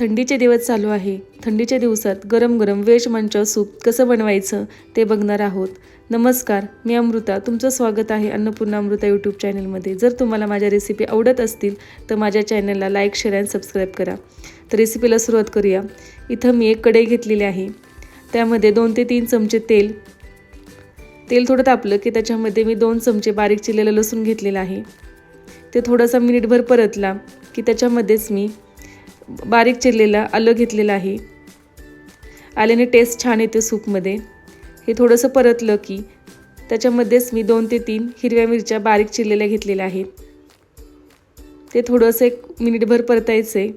थंडीचे दिवस चालू आहे. थंडीच्या दिवसात गरम गरम वेज मंचाव सूप कसं बनवायचं ते बघणार आहोत. नमस्कार मी अमृता. तुमचं स्वागत आहे अन्नपूर्णा अमृता यूट्यूब चॅनलमध्ये जर तुम्हाला माझ्या रेसिपी आवडत असतील तर माझ्या चॅनलला लाईक शेअर अँड सबस्क्राईब करा. तर रेसिपीला सुरुवात करूया. इथं मी एक कढई घेतलेली आहे. त्यामध्ये दोन ते तीन चमचे तेल. तेल थोडं तापलं की त्याच्यामध्ये मी दोन चमचे बारीक चिरलेलं लसूण घेतलेलं आहे. ते थोडासा मिनिटभर परतला की त्याच्यामध्येच मी बारीक चिरलेला आलं घेतलेलं आहे. आल्याने टेस्ट छान येते सूपमध्ये. हे थोडंसं परतलं की त्याच्यामध्येच मी दोन ते तीन हिरव्या मिरच्या बारीक चिरलेल्या घेतलेल्या आहेत. ते थोडंसं एक मिनिटभर परतायचं आहे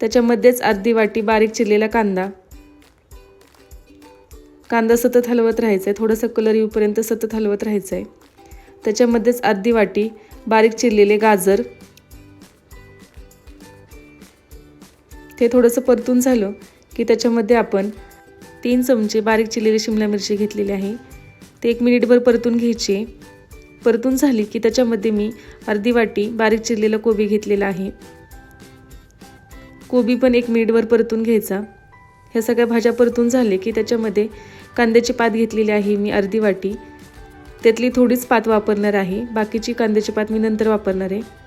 त्याच्यामध्येच अर्धी वाटी बारीक चिरलेला कांदा. कांदा सतत हलवत राहायचा आहे थोडंसं कलर येऊपर्यंत सतत हलवत राहायचं आहे त्याच्यामध्येच अर्धी वाटी बारीक चिरलेले गाजर. ते थोडंसं परतून झालं की त्याच्यामध्ये आपण तीन चमचे बारीक चिरलेली शिमला मिरची घेतलेली आहे. ते एक मिनिटभर परतून घ्यायची. परतून झाली की त्याच्यामध्ये मी अर्धी वाटी बारीक चिरलेला कोबी घेतलेला आहे. कोबी पण एक मिनिटभर परतून घ्यायचा. ह्या सगळ्या भाज्या परतून झाले की त्याच्यामध्ये कांद्याची पात घेतलेली आहे मी अर्धी वाटी. त्यातली थोडीच पात वापरणार आहे. बाकीची कांद्याची पात मी नंतर वापरणार आहे.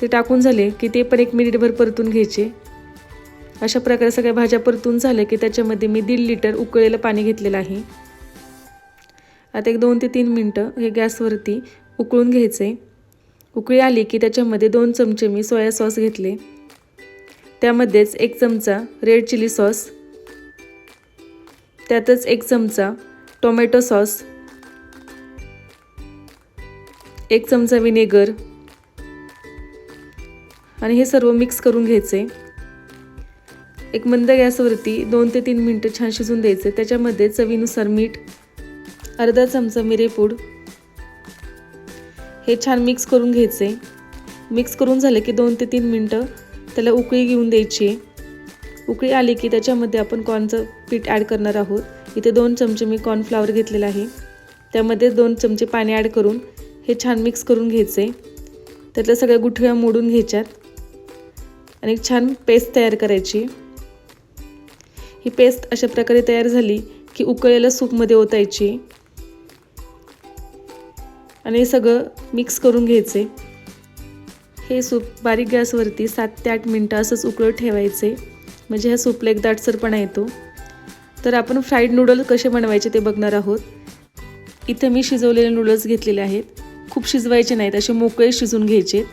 ते टाकून झाले की ते पण एक मिनिटभर परतून घ्यायचे. अशा प्रकारे सगळ्या भाज्या परतून झाल्या की त्याच्यामध्ये मी दीड लिटर उकळलेलं पाणी घेतलेलं आहे. आता एक दोन ते तीन मिनटं हे गॅसवरती उकळून घ्यायचे. उकळी आली की त्याच्यामध्ये दोन चमचे मी सोया सॉस घेतले. त्यामध्येच एक चमचा रेड चिली सॉस. त्यातच एक चमचा टोमॅटो सॉस. एक चमचा विनेगर आणि हे सर्व मिक्स करून घ्यायचे. एक मंद गॅसवरती दोन ते तीन मिनटं छान शिजून द्यायचे. त्याच्यामध्ये चवीनुसार मीठ अर्धा चमचा मिरेपूड हे छान मिक्स करून घ्यायचे. मिक्स करून झाले की दोन ते तीन मिनटं त्याला उकळी घेऊन द्यायची. उकळी आली की त्याच्यामध्ये आपण कॉर्नचं पीठ ॲड करणार आहोत. इथे दोन चमचे मी कॉर्नफ्लावर घेतलेलं आहे. त्यामध्ये दोन चमचे पाणी ॲड करून हे छान मिक्स करून घ्यायचे. त्यातल्या सगळ्या गुठळ्या मोडून घ्यायच्यात. आणि एक छान पेस्ट तयार करायची. ही पेस्ट अशा प्रकारे तयार झाली की उकळलेलं सूपमध्ये ओतायची. आणि हे सगळं मिक्स करून घ्यायचे. हे सूप बारीक गॅसवरती सात ते आठ मिनटं असंच उकळत ठेवायचे. म्हणजे ह्या सूपला एक दाटसरपणा येतो. तर आपण फ्राईड नूडल्स कसे बनवायचे ते बघणार आहोत. इथं मी शिजवलेले नूडल्स घेतलेले आहेत. खूप शिजवायचे नाहीत असे मोकळे शिजून घ्यायचे.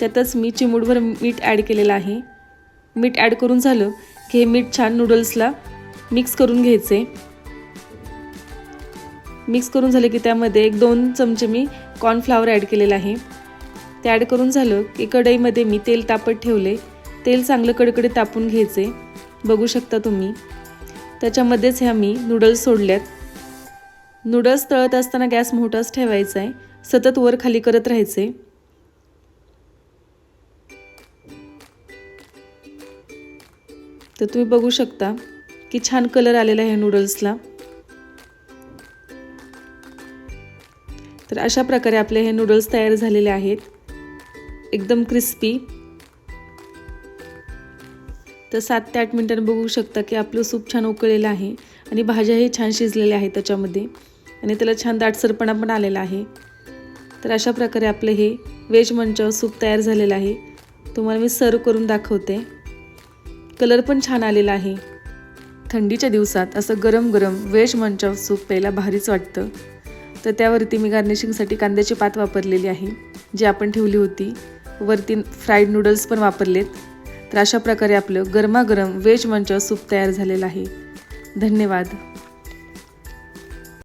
त्यातच मी चिमूडभर मीठ ॲड केलेलं आहे. मीठ ॲड करून झालं की हे मीठ छान नूडल्सला मिक्स करून घ्यायचे. मिक्स करून झाले की त्यामध्ये एक दोन चमचे मी कॉर्नफ्लावर ॲड केलेलं आहे. ते ॲड करून झालं की कढईमध्ये मी तेल तापत ठेवले. तेल चांगलं कडकडे तापून घ्यायचे. बघू शकता तुम्ही. त्याच्यामध्येच ह्या मी नूडल्स सोडल्यात. नूडल्स तळत असताना गॅस मोठाच ठेवायचा आहे. सतत वर खाली करत राहायचे. तर तुम्ही बघू शकता की छान कलर आलेला आहे नूडल्सला तर अशा प्रकारे आपले हे नूडल्स तयार झालेले आहेत. एकदम क्रिस्पी तर सात ते आठ मिनटांनी बघू शकता की आपलं सूप छान उकळलेलं आहे आणि भाज्याही छान शिजलेल्या आहेत त्याच्यामध्ये. आणि त्याला छान दाटसरपणा पण आलेला आहे. तर अशा प्रकारे आपलं हे व्हेज मंचावर सूप तयार झालेलं आहे. तुम्हाला मी सर्व करून दाखवते. कलर पण छान आलेला आहे. थंडीच्या दिवसात असं गरम गरम वेज मंचाव सूप प्यायला भारीच वाटतं. तर त्यावरती मी गार्निशिंगसाठी कांद्याची पात वापरलेली आहे जी आपण ठेवली होती. वरती फ्राईड नूडल्स पण वापरलेत. तर अशा प्रकारे आपलं गरमागरम वेज मंचाव सूप तयार झालेलं आहे. धन्यवाद.